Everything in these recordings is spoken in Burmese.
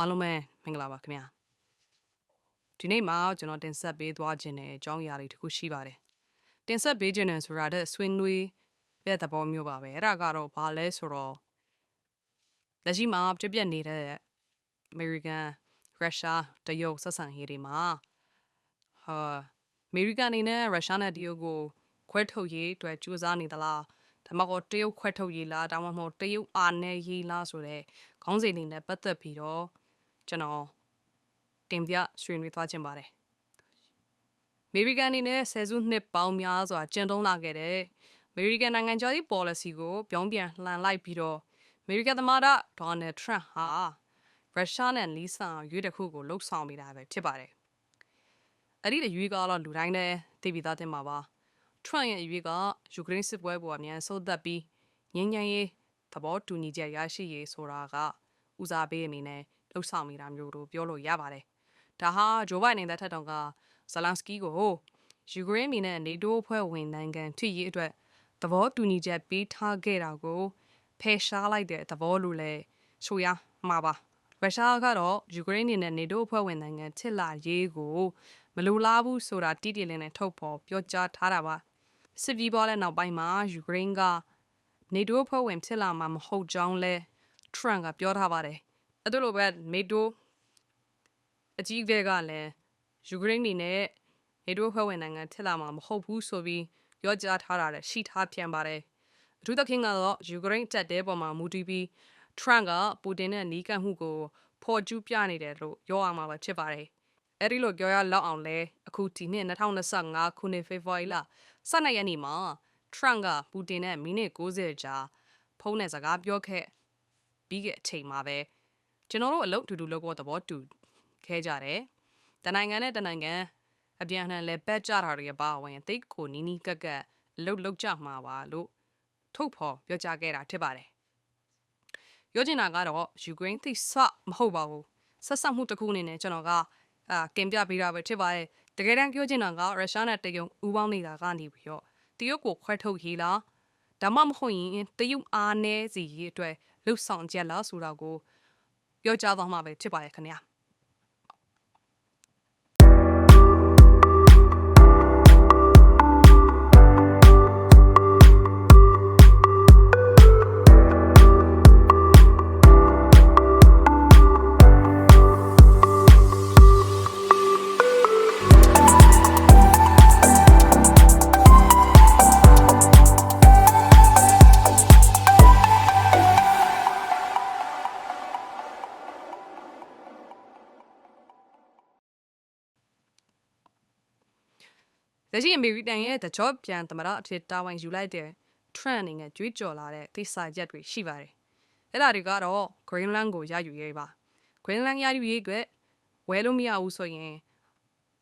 အားလုံးပဲမင်္ဂလာပါခင်ဗျာဒီနေ့မှာကျွန်တော်တင်ဆက်ပေးသွားခြင်းတဲ့အကြောင်းအရာတွေတစ်ခုရှိပါတယ်တင်ဆက်ပေးခြင်းနဲ့ဆိုတာတဲ့ဆွေးနွေးတဲ့သဘောမျိုးပါပဲအဲ့ဒါကတော့ဘာလဲဆိုတော့လက်ရှိမှာပြပြနေတဲ့အမေရိကန်ရုရှားတရုတ်ဆက်ဆံရေးတွေမှာဟာအမေရိကန်အနေနဲ့ရုရှားနဲ့တရုတ်ကိုခွဲထုတ်ရေးအတွက်ကြိုးစားနေသလားဒါမှမဟုတ်တရုတ်ခွဲထုတ်ရေးလားဒါမှမဟုတ်တရုတ်အာနယ်ရေးလားဆိုတဲ့ခေါင်းစဉ်တွေနဲ့ပတ်သက်ပြီးတော့ ကျွန်တော်တင်ပြဆွေးနွေးသွားခြင်းပါတယ်အမေရိကန်အနေနဲ့ဆယ်စုနှစ်ပေါင်းများစွာကျင့်သုံးလာခဲ့တဲ့အမေရိကန်နိုင်ငံခြားရေး policy ကိုပြောင်းပြန်လှန်လိုက်ပြီးတော့အမေရိကန်သမ္မတဒေါ်နယ်ထရန့်ဟာရုရှားနဲ့လီဆန်ရွေးတစ်ခုကိုလှုပ်ဆောင်မိတာပဲဖြစ်ပါတယ်အဲ့ဒီအရွေးကတော့လူတိုင်းနဲ့သိပြီးသားတင်ပါပါထရန့်ရဲ့အရွေးကယူကရိန်းစစ်ပွဲပေါ်အမြန်ဆုံးသက်ပြီးငြိမ်းချမ်းရေးသဘောတူညီချက်ရရှိရေးဆိုတာကဦးစားပေးအနေနဲ့ လှုပ်ဆောင်မိတာမျိုးတို့ပြောလို့ရပါတယ်။ဒါဟာဂျိုးဘိုင်ဒန်သက်ထက်တောင်ကဇလန်စကီကိုယူကရိန်းမီနဲ့နေတိုးအဖွဲ့ဝင်နိုင်ငံထိရေးအတွက်သဘောတူညီချက်ပေးထားခဲ့တာကိုဖယ်ရှားလိုက်တဲ့သဘောလိုလဲဆိုရမှာပါ။ရုရှားကတော့ယူကရိန်းနေနဲ့နေတိုးအဖွဲ့ဝင်နိုင်ငံချစ်လာရေးကိုမလိုလားဘူးဆိုတာတိတိလင်းနဲ့ထုတ်ဖော်ပြောကြားထားတာပါ။စစ်ပြီးပေါ်တဲ့နောက်ပိုင်းမှာယူကရိန်းကနေတိုးအဖွဲ့ဝင်ဖြစ်လာမှာမဟုတ်ကြောင်းလဲထရန့်ကပြောထားပါတယ်။ အဲ့ဒါလိုပဲနေတိုးအကြီးအကဲကလည်းယူကရိန်းနေနဲ့နေတိုးအဖွဲ့ဝင်နိုင်ငံဖြစ်လာမှာမဟုတ်ဘူးဆိုပြီးပြောကြားထားတာလည်းရှိထားပြန်ပါတယ်။အထူးသဖြင့်ကတော့ယူကရိန်းတက်တဲ့ပေါ်မှာမူတည်ပြီးထရန့်ကပူတင်နဲ့နီးကပ်မှုကိုဖော်ကျူးပြနေတယ်လို့ပြောရမှာပဲဖြစ်ပါတယ်။အဲ့ဒီလိုပြောရလောက်အောင်လဲအခုဒီနှစ်2025ခုနှစ်ဖေဖော်ဝါရီလ12ရက်နေ့မှာထရန့်ကပူတင်နဲ့မိနစ်60ကြာဖုန်းနဲ့စကားပြောခဲ့ပြီးခဲ့အချိန်မှာပဲ ကျွန်တော်တို့အလုပ်တူတူလုပ်ဖို့သဘောတူခဲ့ကြတယ်။တနိုင်ငံနဲ့တနိုင်ငံအပြန်အလှန်လဲပတ်ကြတာတွေအပါအဝင်သိကိုနီးနီးကက်ကက်အလုပ်လုပ်ကြမှာပါလို့ထုတ်ဖော်ပြောကြားခဲ့တာဖြစ်ပါတယ်။ပြောချင်တာကတော့ယူကရိန်းသိစမဟုတ်ပါဘူး။ဆက်ဆက်မှုတစ်ခုအနေနဲ့ကျွန်တော်ကအာကင်ပြပေးတာပဲဖြစ်ပါတယ်။တကယ်တမ်းပြောချင်တာကရုရှားနဲ့တရုတ်ဦးပေါင်းနေတာကနေပြီးတော့တရုတ်ကိုခွဲထုတ်ရေးလားဒါမှမဟုတ်ရင်တရုတ်အားနည်းစီရေးအတွက်လှုပ်ဆောင်ချက်လားဆိုတာကို ပြောကြားသွားမှာပဲဖြစ်ပါရဲ့ခင်ဗျာ။ လက်ရှိအမေရိကန်ရဲ့ The Job ပြန်သမရအဖြစ်တာဝန်ယူလိုက်တဲ့ Trump အနေနဲ့ကြွေးကြော်လာတဲ့သိစာချက်တွေရှိပါတယ်။အဲ့ဒါတွေကတော့ Greenland ကိုရယူရေးပါ။ Greenland ရယူရေးအတွက်ဝယ်လို့မရဘူးဆိုရင်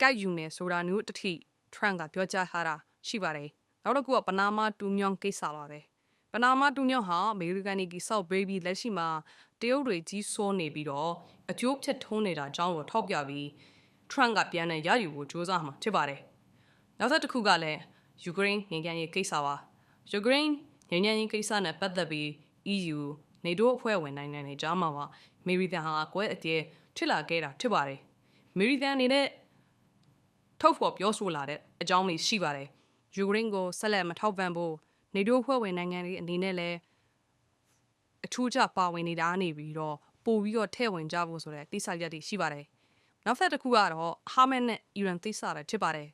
ကတ်ယူမယ်ဆိုတာမျိုးတစ်ထိ Trump ကပြောကြားထားတာရှိပါတယ်။နောက်တစ်ခုကပနာမတူမြောင်းကိစ္စပါပဲ။ပနာမတူမြောင်းဟာအမေရိကန်ပြည်ဆောက်ပေးပြီးလက်ရှိမှာတရုတ်တွေကြီးစိုးနေပြီးတော့အကျိုးဖြစ်ထုံးနေတာအကြောင်းကိုထောက်ပြပြီး Trump ကပြန်လည်ရယူဖို့ကြိုးစားမှာဖြစ်ပါတယ်။ နောက်ထပ်တစ်ခုကလည်းယူကရိန်းငြိမ်းချမ်းရေးကိစ္စပါယူကရိန်းငြိမ်းချမ်းရေးကိစ္စနဲ့ပတ်သက်ပြီး EU နေတိုးအဖွဲ့ဝင်နိုင်ငံတွေကြားမှာပါအမေရိကန်ဟာကွဲအကျဲဖြစ်လာခဲ့တာဖြစ်ပါတယ်အမေရိကန်အနေနဲ့ထုတ်ဖော်ပြောဆိုလာတဲ့အကြောင်းလေးရှိပါတယ်ယူကရိန်းကိုဆက်လက်မထောက်ပံ့ဖို့နေတိုးအဖွဲ့ဝင်နိုင်ငံတွေအနေနဲ့လည်းအထူးကြပါဝင်နေတာနေပြီးတော့ပို့ပြီးတော့ထည့်ဝင်ကြဖို့ဆိုတဲ့တိကျရက်တွေရှိပါတယ်နောက်ဆက်တစ်ခုကတော့ဟာမန်နဲ့အီရန်သိစာတွေဖြစ်ပါတယ်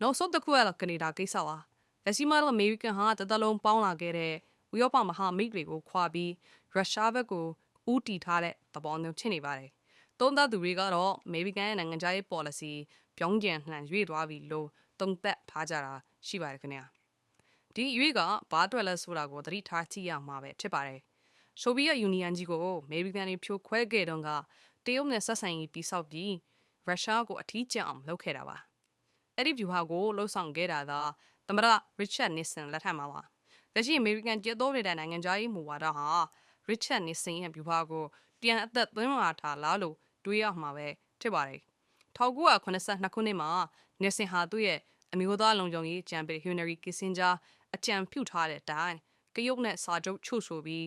နောက်ဆုံးတစ်ခုကတော့ကနေဒါကိစ္စပါလက်ရှိမှာတော့အမေရိကန်ဟာတသက်လုံးပေါင်းလာခဲ့တဲ့ဥရောပမဟာမိတ်တွေကိုခွာပြီးရုရှားဘက်ကိုဦးတည်ထားတဲ့သဘောမျိုးဖြစ်နေပါတယ်သုံးသပ်သူတွေကတော့အမေရိကန်ရဲ့နိုင်ငံခြားရေး policy ပြောင်းကျန်လှန်ရွေ့သွားပြီလို့သုံးသပ်ထားကြတာရှိပါတယ်ခင်ဗျာဒီရွေ့ကဘာအတွက်လဲဆိုတာကိုသတိထားကြည့်ရမှာပဲဖြစ်ပါတယ်ဆိုဗီယက်ယူနီယံကြီးကိုအမေရိကန်တွေဖြိုခွဲခဲ့တော့ကတရုတ်နဲ့ဆက်ဆံရေးပြီးဆောက်ပြီးရုရှားကိုအထီးကျန်အောင်လုပ်ခဲ့တာပါ အဲ့ဒီ view ဟာကိုလှုပ်ဆောင်ခဲ့တာသာသမရ Richard Nixon လက်ထက်မှာပါလက်ရှိ American ကျသောနေတဲ့နိုင်ငံခြားရေးမူဝါဒဟာ Richard Nixon ရဲ့ view ဟာကိုပြန်အသက်သွင်းလာတာလားလို့တွေးရမှာပဲဖြစ်ပါတယ်1982ခုနှစ်မှာ Nixon ဟာသူ့ရဲ့အမျိုးသားလုံခြုံရေးအကြံပေး Henry Kissinger အကြံပြုထားတဲ့အတိုင်းကရုတ်နဲ့စာချုပ်ချုပ်ဆိုပြီး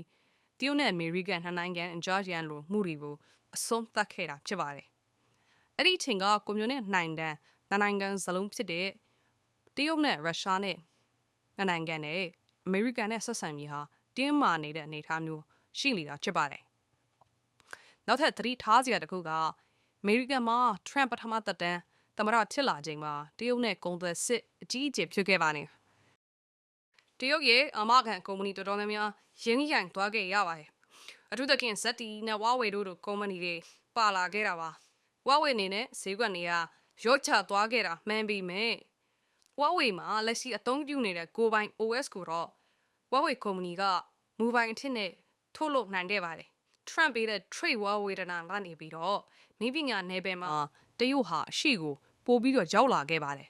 တရုတ်နဲ့အမေရိကန်နှစ်နိုင်ငံအကြားရန်လိုမှုတွေကိုအဆုံးသတ်ခဲ့တာဖြစ်ပါတယ်။အဲ့ဒီအချိန်ကကွန်မြူနစ်နိုင်တ န်းနိုင်ငံစလုံးဖြစ်တဲ့တရုတ်နဲ့ရုရှားနဲ့နိုင်ငံနဲ့အမေရိကန်နဲ့ဆက်ဆံရေးဟာတင်းမာနေတဲ့အနေအထားမျိုးရှိနေတာဖြစ်ပါတယ်။နောက်ထပ်သတိထားစရာတစ်ခုကအမေရိကန်မှာ Trump ပထမသက်တမ်းသမ္မတဖြစ်လာချိန်မှာတရုတ်နဲ့ကုန်သွယ်စစ်အကြီးအကျယ်ဖြစ်ခဲ့ပါတယ်။တရုတ်ရဲ့အမကန်ကုမ္ပဏီတော်တော်များများရင်းရန်သွားခဲ့ရပါတယ်။အထူးသဖြင့် ZTE နဲ့ Huawei တို့လိုကုမ္ပဏီတွေပါလာခဲ့တာပါ။ Huawei အနေနဲ့ဈေးကွက်နေရ ရော့ချသွားခဲ့တာမှန်ပေမဲ့ Huawei မှာလက်ရှိအသုံးပြုနေတဲ့ကိုပိုင် OS ကိုတော့ Huawei ကုမ္ပဏီကမူပိုင်အထစ်နဲ့ထုတ်လုပ်နိုင်ခဲ့ပါတယ်။ Trump ပေးတဲ့ trade war ဝေဒနာကနေပြီးတော့မိပညာနယ်ပယ်မှာတရုတ်ဟာအရှိကိုပို့ပြီးတော့ရောက်လာခဲ့ပါတယ်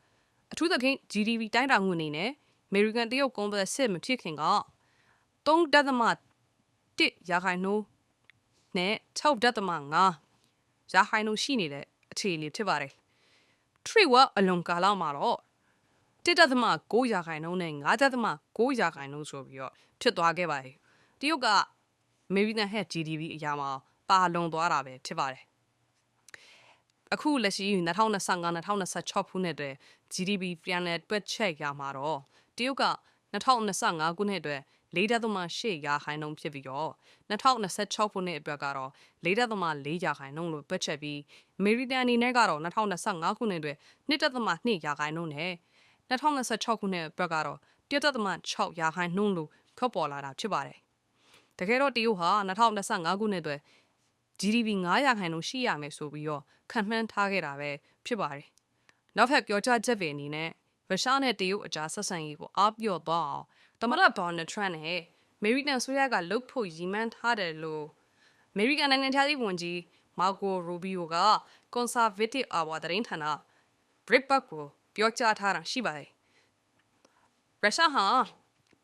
။အထူးသဖြင့် GDP တိုင်းတာမှုအနေနဲ့ American တရုတ်ကုန်သွယ်စစ်မဖြစ်ခင်က3.1ရာခိုင်နှုန်းနဲ့6.5ရာခိုင်နှုန်းရှိနေတဲ့ အခြေအနေဖြစ်ပါတယ်။ trade war အလွန်ကာလမှာတော့1.9ရာခိုင်နှုန်းနဲ့9.9ရာခိုင်နှုန်းဆိုပြီးတော့ဖြစ်သွားခဲ့ပါတယ်။တရုတ်က American head GDP အရာမှာပါလွန်သွားတာပဲဖြစ်ပါတယ်။အခုလက်ရှိ2025-2026ခုနှစ်အတွက် GDP ပြန်လည်တွက်ချက်ရမှာတော့တရုတ်က2025ခုနှစ်အတွက် 4.8ရာခိုင်နှုန်းဖြစ်ပြီးတော့2026ခုနှစ်အတွက်ကတော့4.4ရာခိုင်နှုန်းလို့တွက်ချက်ပြီးအမေရိကန်အနေနဲ့ကတော့2025ခုနှစ်အတွက်2.2ရာခိုင်နှုန်းနဲ့2026ခုနှစ်အတွက်ကတော့1.6ရာခိုင်နှုန်းလို့ထွက်ပေါ်လာတာဖြစ်ပါတယ်။တကယ်တော့တရုတ်ဟာ2025ခုနှစ်အတွက် GDP 9ရာခိုင်နှုန်းရှိရမယ်ဆိုပြီးတော့ခံမှန်းထားခဲ့တာပဲဖြစ်ပါတယ်။နောက်ထပ်ပြောကြားချက်ပဲအနေနဲ့ရုရှားနဲ့တရုတ်အကြားဆက်ဆံရေးကိုအားပြော့သွားအောင် တမန်တော်ဒေါ်နယ်ထရန့်နဲ့အမေရိကန်ဆိုရကလှုပ်ဖို့ရည်မှန်းထားတယ်လို့အမေရိကန်နိုင်ငံသားဝန်ကြီးမာကိုရူဘီယိုကကွန်ဆာဗေးတစ်အဝါသတင်းဌာန Breitbart ကိုပြောကြားထားတာရှိပါတယ်။ရုရှားဟာ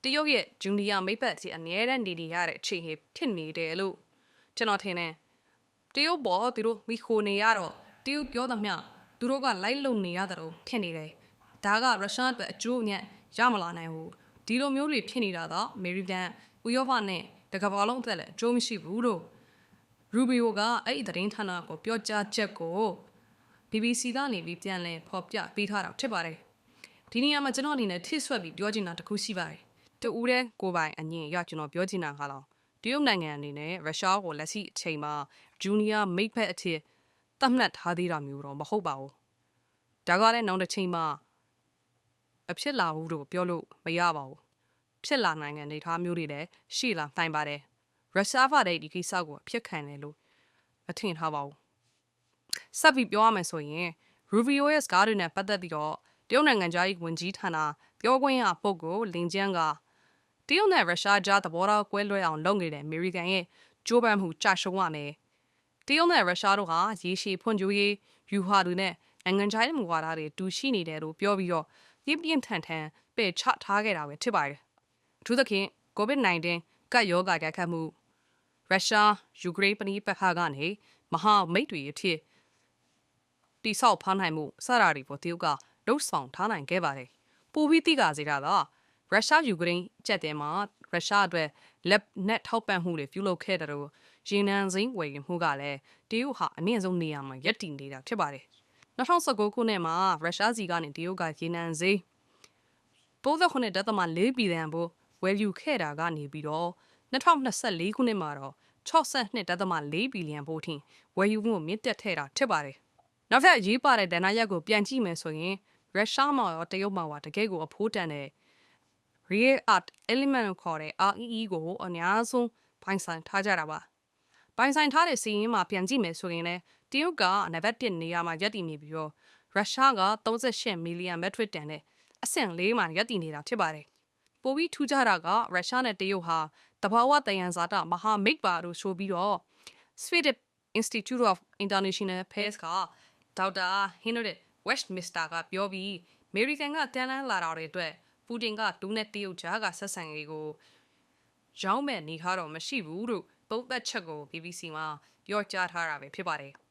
တရုတ်ရဲ့ဂျူနီယာမိတ်ဖက်စီအမြဲတမ်းနေနေရတဲ့အခြေအနေဖြစ်နေတယ်လို့ကျွန်တော်ထင်တယ်။တရုတ်ပေါ်သူတို့မိခိုနေရတော့တရုတ်ပြောသမျှသူတို့ကလိုက်လုံနေရတယ်လို့ဖြစ်နေတယ်။ဒါကရုရှားအတွက်အကျိုးအမြတ်ရမလာနိုင်ဘူး။ ဒီလိုမျိုးတွေဖြစ်နေတာတော့အမေရိကန်ဥရောပနဲ့တကမ္ဘာလုံးအတွက်လည်းအကျိုးမရှိဘူးလို့ရူဘီယိုကအဲ့ဒီသတင်းဌာနကိုပြောကြားချက်ကို BBC ကနေပြီးပြန်လည်ဖော်ပြပေးထားတာဖြစ်ပါတယ်။ဒီနေရာမှာကျွန်တော်အနေနဲ့ထိဆွက်ပြီးပြောချင်တာတခုရှိပါတယ်။တူဦးတဲ့ကိုပိုင်အငင်ရကျွန်တော်ပြောချင်တာကတော့တရုတ်နိုင်ငံအနေနဲ့ရုရှားကိုလက်ရှိအချိန်မှာဂျူနီယာမိတ်ဖက်အဖြစ်သတ်မှတ်ထားသေးတာမျိုးတော့မဟုတ်ပါဘူး။ဒါကလည်းနောက်တစ်ချိန်မှာ အဖြစ်လာဘူးလို့ပြောလို့မရပါဘူး။ဖြစ်လာနိုင်တဲ့အနေအထားမျိုးတွေလည်းရှိလာနိုင်ပါတယ်။ရုရှားဖာတဲ့ဒီကိစ္စကိုအဖြစ်ခံတယ်လို့မထင်ထားပါဘူး။ဆက်ပြီးပြောရမယ်ဆိုရင် Rubio ရဲ့စကားတွေနဲ့ပတ်သက်ပြီးတော့တရုတ်နိုင်ငံသားရေးဝန်ကြီးဌာနပြောခွင့်ရပုဂ္ဂိုလ်လင်ကျန်းကတရုတ်နဲ့ရုရှားကြားသဘောထားကွဲလွဲအောင်လုပ်နေတဲ့အမေရိကန်ရဲ့ကြိုးပမ်းမှုကြာရှုံးရမယ်။တရုတ်နဲ့ရုရှားတို့ဟာရေရှည်ဖွံ့ဖြိုးရေးယူဟာတွေနဲ့နိုင်ငံခြားရေးမူဝါဒတွေတူရှိနေတယ်လို့ပြောပြီးတော့ ပြင်းပြင်းထန်ထန်ပယ်ချထားခဲ့တာပဲဖြစ်ပါတယ်။အထူးသဖြင့် COVID-19 ကပ်ရောဂါကြခတ်မှုရုရှားယူကရိန်းပဏိပက္ခကနေမဟာမိတ်တွေအဖြစ်တိဆောက်ဖားနိုင်မှုစတာတွေပေါ်တရုတ်ကလှုပ်ဆောင်ထားနိုင်ခဲ့ပါတယ်။ပိုပြီးသိကစေတာကရုရှားယူကရိန်းကြက်တဲ့မှာရုရှားအတွက်လက်နက်ထောက်ပံ့မှုတွေပြုလုပ်ခဲ့တဲ့တော့ရေနံစိမ်းဝယ်မှုကလည်းတရုတ်ဟာအမြင့်ဆုံးနေရာမှာရပ်တည်နေတာဖြစ်ပါတယ်။ 2019ခုနှစ်မှာရုရှားစီကနေတရုတ်ကရေနံစိမ်း39.4ဘီလီယံဖို့ဝယ်ယူခဲ့တာကနေပြီးတော့2024ခုနှစ်မှာတော့62.4ဘီလီယံဖို့ထိဝယ်ယူမှုမြင့်တက်ခဲ့တာဖြစ်ပါတယ်။နောက်ထပ်ရေးပါတဲ့ဒဏ္ဍာရက်ကိုပြန်ကြည့်မယ်ဆိုရင်ရုရှားမှာရောတရုတ်မှာပါတကယ်ကိုအဖိုးတန်တဲ့ real art element ကိုခေါ်တဲ့ REE ကိုအများဆုံးပိုင်ဆိုင်ထားကြတာပါ။ပိုင်ဆိုင်ထားတဲ့စီးရင်မှာပြန်ကြည့်မယ်ဆိုရင်လည်းတ ရုတ်ကနံပါတ်1နေရာမှာရပ်တည်နေပြီးတော့ရုရှားက38မီလီယံမက်ထရစ်တန်နဲ့အဆင့်၄မှာရပ်တည်နေတာဖြစ်ပါတယ်။ပိုပြီးထူးခြားတာကရုရှားနဲ့တရုတ်ဟာတဘာဝတယံဇာတမဟာမိတ်ပါလို့ဆိုပြီးတော့ Swedish Institute of International Affairs ကဒေါက်တာဟင်းနိုတဲ့ Westminster ကပြောပြီးအမေရိကန်ကတန်လန်းလာတာတွေအတွက်ပူတင်ကဒူးနဲ့တရုတ်ကြားကဆက်ဆံရေးကိုရောင်းမဲ့နေခါတော့မရှိဘူးလို့ပုံသက်ချက်ကို BBC မှာပြောကြားထားတာပဲဖြစ်ပါတယ်။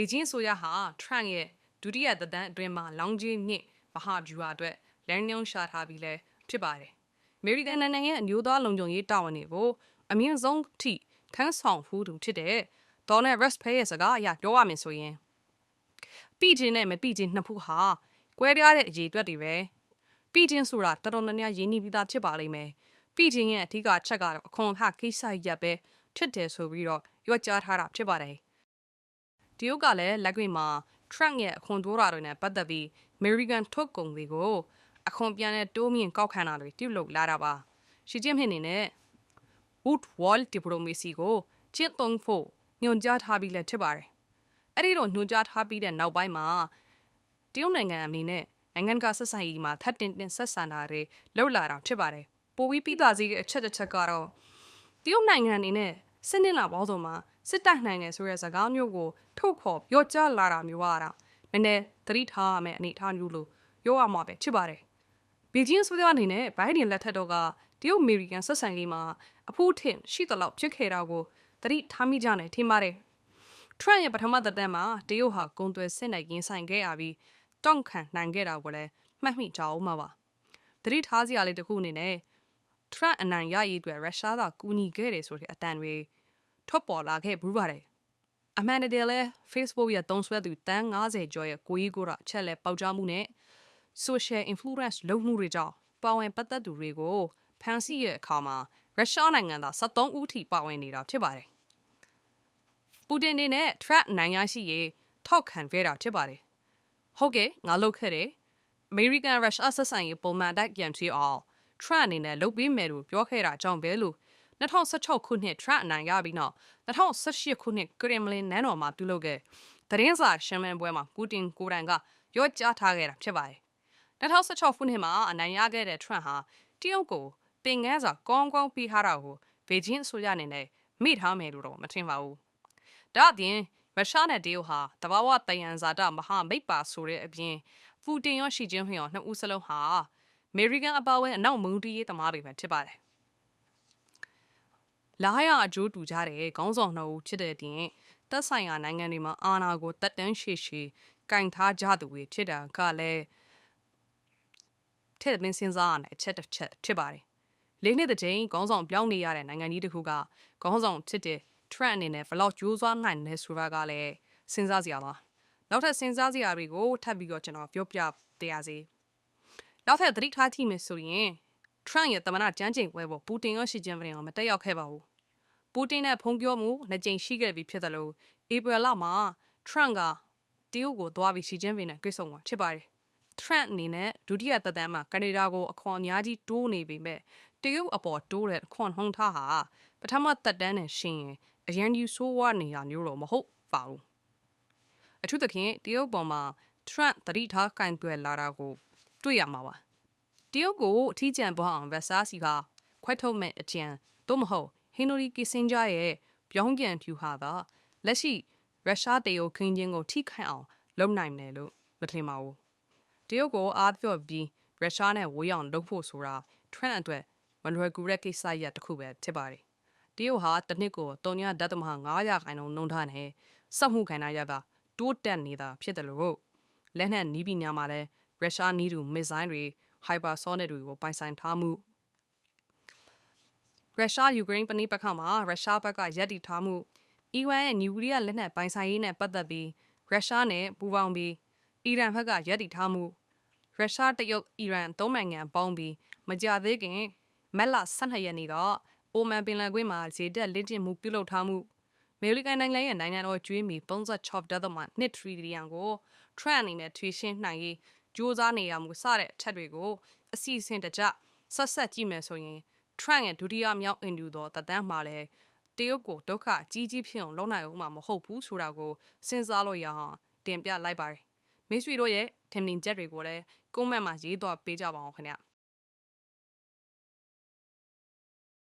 ဘေဂျင်းဆိုရဟာ Trump ရဲ့ဒုတိယသက်တမ်းအတွင်းမှာလောင်ကြီးမြင့်မဟာဗျူဟာအတွက်လမ်းညွှန်ရှာထားပြီးလဲဖြစ်ပါတယ်။အမေရိကန်နိုင်ငံရဲ့အမျိုးသားလုံခြုံရေးတာဝန်တွေကိုအမြင့်ဆုံးထိခန်းဆောင်ဖူးသူဖြစ်တဲ့တော်နဲ့ rest pay ရဲ့စကားအရပြောရမယ်ဆိုရင်ပြီးချင်းနဲ့မပြီးချင်းနှစ်ဖူးဟာကွဲပြားတဲ့အရေးအတွက်တွေပဲပြီးချင်းဆိုတာတော်တော်များများရင်းနှီးပြီးသားဖြစ်ပါလိမ့်မယ်ပြီးချင်းရဲ့အဓိကအချက်ကတော့အခွန်အခကိစ္စရပ်ပဲဖြစ်တယ်ဆိုပြီးတော့ရွက်ကြားထားတာဖြစ်ပါတယ် တရုတ်ကလည်းလက်တွေ့မှာ Trump ရဲ့အခွန်တိုးတာတွေနဲ့ပတ်သက်ပြီး American ထုတ်ကုန်တွေကိုအခွန်ပြန်တဲ့တိုးမြင့်ကောက်ခံတာတွေပြုလုပ်လာတာပါရှီကျင်းဖြစ်နေနဲ့ wood wall diplomacy ကိုကျင့်သုံးဖို့ညွှန်ကြားထားပြီးလည်းဖြစ်ပါတယ်အဲ့ဒီတော့ညွှန်ကြားထားပြီးတဲ့နောက်ပိုင်းမှာတရုတ်နိုင်ငံအနေနဲ့နိုင်ငံကဆက်ဆံရေးမှာထပ်တင်တင်ဆက်ဆံတာတွေလှုပ်လာတာဖြစ်ပါတယ်ပိုပြီးပြီးသားစီအချက်တစ်ချက်ကတော့တရုတ်နိုင်ငံအနေနဲ့စနစ်လာပေါင်းစုံမှာ စစ်တပ်နိုင်တယ်ဆိုတဲ့စကားမျိုးကိုထုတ်ဖော်ပြောကြားလာတာမျိုးကတော့နည်းနည်းသတိထားရမယ့်အနေအထားမျိုးလို့ပြောရမှာပဲဖြစ်ပါတယ်ဘီဂျင်းဆိုတဲ့အနေနဲ့ဘိုင်ဒင်လက်ထက်တော့ကတရုတ်အမေရိကန်ဆက်ဆံရေးမှာအဖိုးထင်ရှိသလောက်ဖြစ်ခဲ့တာကိုသတိထားမိကြတယ်ထင်ပါတယ်ထရန့်ရဲ့ပထမသက်တမ်းမှာတရုတ်ဟာဂုံသွယ်စစ်နိုင်ရင်ဆိုင်ခဲ့ရပြီးတောင့်ခံနိုင်ခဲ့တာကိုလည်းမှတ်မိကြအောင်ပါပါသတိထားစရာလေးတစ်ခုအနေနဲ့ထရန့်အနိုင်ရရေးအတွက်ရုရှားကကူညီခဲ့တယ်ဆိုတဲ့အတန်တွေ ထွက်ပေါ်လာခဲ့ဘူးပါတယ်အမှန်တကယ်လဲ Facebook ရဲ့သုံးစွဲသူတန်း90ကျော်ရဲ့ကိုကြီးကိုရအချက်လက်ပေါက်ကြားမှုနဲ့ social influence လုပ်မှုတွေကြောင့်ပါဝင်ပတ်သက်သူတွေကိုဖမ်းဆီးရဲ့အခါမှာရုရှားနိုင်ငံသား73ဦးထိပါဝင်နေတာဖြစ်ပါတယ်။ပူတင်နေနဲ့ Trump နိုင်ရရှိရေးထောက်ခံခဲ့တာဖြစ်ပါတယ်။ဟုတ်ကဲ့ငါလုပ်ခဲ့တယ်။ American Russia ဆက်ဆံရေးပုံမှန်တိုက်ပြန်ဖြစ်အောင် Trump အနေနဲ့လုပ်ပေးမယ်လို့ပြောခဲ့တာကြောင့်ပဲလို့ 2016ခုနှစ် Trump အနိုင်ရပြီးနောက်2018ခုနှစ် Kremlin နန်းတော်မှာပြုလုပ်ခဲ့သတင်းစာရှင်းလင်းပွဲမှာပူတင်ကိုယ်တိုင်ကပြောကြားထားခဲ့တာဖြစ်ပါတယ်။2016ခုနှစ်မှာအနိုင်ရခဲ့တဲ့ Trump ဟာတရုတ်ကိုသင်ငန်းစာကောင်းကောင်းပြီးထားတာကိုဘေဂျင်းအစိုးရအနေနဲ့မိထားမယ်လို့တော့မထင်ပါဘူး။ဒါ့အပြင်ရုရှားနဲ့တရုတ်ဟာတဘာဝတယံဇာတမဟာမိတ်ပါဆိုတဲ့အပြင်ပူတင်ရောရှီကျင်းဖျင်ရောနှစ်ဦးစလုံးဟာအမေရိကန်အပါအဝင်အနောက်မူတီးရေးသမားတွေပဲဖြစ်ပါတယ်။ လာရအကျိုးတူကြတဲ့ခေါင်းဆောင်နှစ်ဦးဖြစ်တဲ့တင်သက်ဆိုင်ရာနိုင်ငံတွေမှာအာဏာကိုတက်တန်းရှည်ရှည်ကင်ထားကြသူတွေဖြစ်တာကလည်းထည့်သွင်းစဉ်းစားရတဲ့အချက်တစ်ချက်ဖြစ်ပါတယ်။လေးနှစ်တစ်ချိန်ခေါင်းဆောင်ပြောင်းနေရတဲ့နိုင်ငံကြီးတစ်ခုကခေါင်းဆောင်ဖြစ်တဲ့ Trump အနေနဲ့ဘလောက်ကြိုးစားနိုင်လဲဆိုတာကလည်းစဉ်းစားစရာပါ။နောက်ထပ်စဉ်းစားစရာတွေကိုထပ်ပြီးတော့ကျွန်တော်ပြောပြပေးရစေ။နောက်ထပ်သတိထားကြည့်မယ်ဆိုရင် Trump ရဲ့တမနာကြမ်းကျိန်ပွဲပေါ်ပူတင်ရောရှီကျင်းပရင်အောင်မတက်ရောက်ခဲ့ပါဘူး။ပူတင်နဲ့ဖုံးပြောမှုနှစ်ကြိမ်ရှိခဲ့ပြီဖြစ်တယ်လို့ဧပြီလမှာ Trump ကတရုတ်ကိုသွားပြီးရှီကျင်းပင်နဲ့တွေ့ဆုံမှာဖြစ်ပါတယ်။ Trump အနေနဲ့ဒုတိယသက်တမ်းမှာကနေဒါကိုအခွန်အများကြီးတိုးနေပေမဲ့တရုတ်အပေါ်တိုးတဲ့အခွန်နှုန်းထားဟာပထမသက်တမ်းနဲ့ရှင်ရင်အရန်ယူဆိုးဝါးနေတာမျိုးတော့မဟုတ်ပါဘူးအထူးသဖြင့်တရုတ်ပေါ်မှာ Trump တတိထားကင်တွယ်လာတာကိုတွေ့ရမှာပါ တရုတ်ကိုအထီးကျန်ပေါ်အောင်ဗက်ဆာစီကခွဲထုတ်မဲ့အကြံသို့မဟုတ်ဟင်နရီကီစင်ဂျာရဲ့ပြောင်းပြန်ဖြူဟာသာလက်ရှိရုရှားတရုတ်ခင်းချင်းကိုထိခိုက်အောင်လုပ်နိုင်တယ်လို့မထင်ပါဘူးတရုတ်ကိုအားပြော့ပြီးရုရှားနဲ့ဝေးအောင်လုပ်ဖို့ဆိုတာ trend အတွက်မလွယ်ကူတဲ့ကိစ္စရပ်တစ်ခုပဲဖြစ်ပါတယ်တရုတ်ဟာတစ်နှစ်ကိုတုံညာဓာတ်သမဟာ900ခိုင်နှုန်းနှုန်းထားနဲ့စက်မှုခိုင်နှုန်းရတာတိုးတက်နေတာဖြစ်တယ်လို့လက်နက်နီးပညာမှာလည်းရုရှားနီးတူမစ်ဇိုင်းတွေ hypersonic တွေကိုပိုင်ဆိုင်ထားမှုရုရှားယူကရိန်းပဏိပခါမှာရုရှားဘက်ကရပ်တည်ထားမှုအီရန်ရဲ့နျူကလ িয়ার လက်နက်ပိုင်ဆိုင်ရေးနဲ့ပတ်သက်ပြီးရုရှားနဲ့ပူးပေါင်းပြီးအီရန်ဘက်ကရပ်တည်ထားမှုရုရှားတရုတ်အီရန်သုံးနိုင်ငံပေါင်းပြီးမကြသေးခင်မက်လ12ရက်နေ့ကအိုမန်ပင်လယ်ကွေ့မှာဇေတက်လင်းကျင့်မှုပြုလုပ်ထားမှုအမေရိကန်နိုင်ငံရဲ့နိုင်ငံတော်ကျွေးမီ36.2ထရီလီယံကို Trump အနေနဲ့ထွေရှင်းနိုင်ရေး ကြိုးစားနေရမှုစတဲ့အချက်တွေကိုအစီအစဉ်တကျဆက်ဆက်ကြည့်မယ်ဆိုရင် Trump ရဲ့ဒုတိယမြောက်အင်ဒူသောတသန်းမှာလည်းတရုတ်ကိုဒုက္ခကြီးကြီးဖြစ်အောင်လုပ်နိုင်အောင်မှာမဟုတ်ဘူးဆိုတာကိုစဉ်းစားလို့ရအောင်တင်ပြလိုက်ပါတယ်မိတ်ဆွေတို့ရဲ့ထင်မြင်ချက်တွေကိုလည်း comment မှာရေးတော့ပေးကြပါအောင်ခင်ဗျ